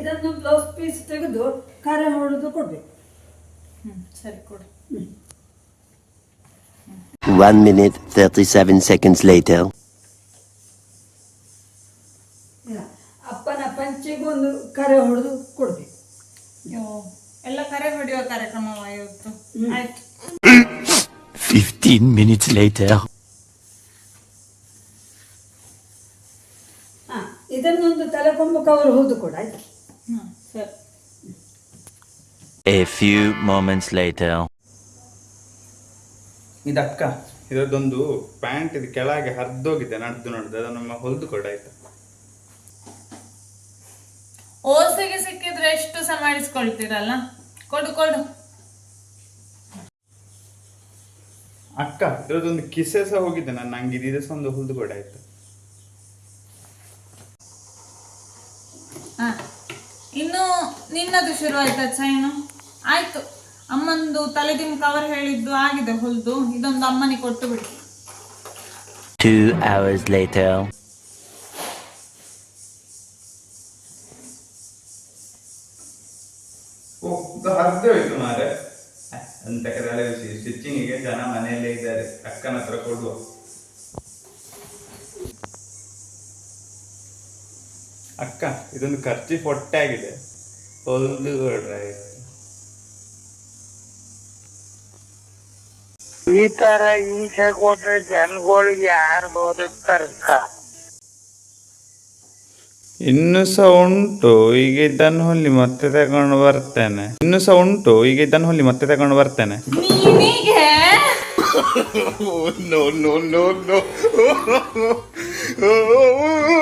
ಇದನ್ನು blouse piece ತೆಗೆದು ಕರೆ ಹೊಡೆದು ಕೊಡ್ಬೇಕು. ಹ್ಮ್ ಸರಿ ಕೊಡು. One minute, 37 seconds later. ಅಪ್ಪನ ಪಂಚೆಗೂ ಒಂದು ಕರೆ ಹೊಡೆದು ಕೊಡ್ಬೇಕು. ಯೋ ಎಲ್ಲ ಕರೆ ಹೊಡೆಯುವ ಕಾರ್ಯಕ್ರಮ ಇವತ್ತು. ಆಯ್ತು. 15 minutes later. ಹಾ ಇದನ್ನೊಂದು ತಲೆಕೊಂಬು ಕವರ್ ಹೋದು ಕೂಡ ಆಯ್ತಾ? ಸರಿ A few moments later. ಇದು ಅಕ್ಕ ಇದರದೊಂದು ಪ್ಯಾಂಟ್ ಇದು ಕೆಳಗೆ ಹರಿದೋಗಿದೆ ನಡೆದು ನಡೆದು ಅದನ್ನು ಹೊಲಿದು ಕೊಡ ಆಯ್ತಾ? ಓಸಿಗೆ ಸಿಕ್ಕಿದ್ರೆ ಎಷ್ಟು ಸಹ ಮಾಡಿಸ್ಕೊಳ್ತೀರಲ್ಲ ಕೊಡು ಕೊಡು. ಅಕ್ಕ ಇದರದೊಂದು ಕಿಸೆ ಸಹ ಹೋಗಿದೆ ನಾನು ನಂಗೆ ಇದು ಇದು ಸಹ ಒಂದು ಹೊಲಿದು ಕೊಡಾಯ್ತು ಆಯ್ತಾ? ಹಾ. ಇನ್ನು ನಿನ್ನದು ಶುರು ಆಯ್ತಾ ಚೈನು ಆಯ್ತು. ಅಮ್ಮಂದು ತಲೆದಿಮ್ ಕವರ್ ಹೇಳಿದ್ದು ಆಗಿದೆ ಹೊಲ್ದು. ಇದೊಂದು ಅಮ್ಮನಿಗೆ ಕೊಟ್ಟು ಬಿಡಿ. Two hours later. ಓ ಇದು ಹರಿದೇ ಹೋಯ್ತು ಮಾರೆ ಅಂತ ಕರೆ ಸ್ಟಿಚಿಂಗಿಗೆ ಜನ ಮನೆಯಲ್ಲೇ ಇದ್ದಾರೆ. ಅಕ್ಕನ ಹತ್ರ ಕೊಡುವ. ಅಕ್ಕ ಇದೊಂದು ಖರ್ಚಿ ಹೊಟ್ಟೆ ಆಗಿದೆ ಹೊಲ್ದು ಕೊಡ್ರೆ ಆಯ್ತು. ಈ ತರ ಹಿಂಸೆ ಕೊಟ್ರೆ ಜನಗಳಿಗೆ ಯಾರು ಬದುಕ್ತಾರಕ್ಕ? ಇನ್ನು ಸಹ ಉಂಟು ಈಗ ಇದನ್ನು ಹೊಲಿ ಮತ್ತೆ ತಗೊಂಡು ಬರ್ತೇನೆ. ಇನ್ನು ಸಹ ಉಂಟು ಈಗ ಇದನ್ನು ಹೊಲಿ ಮತ್ತೆ ತಗೊಂಡು ಬರ್ತೇನೆ. No no no no.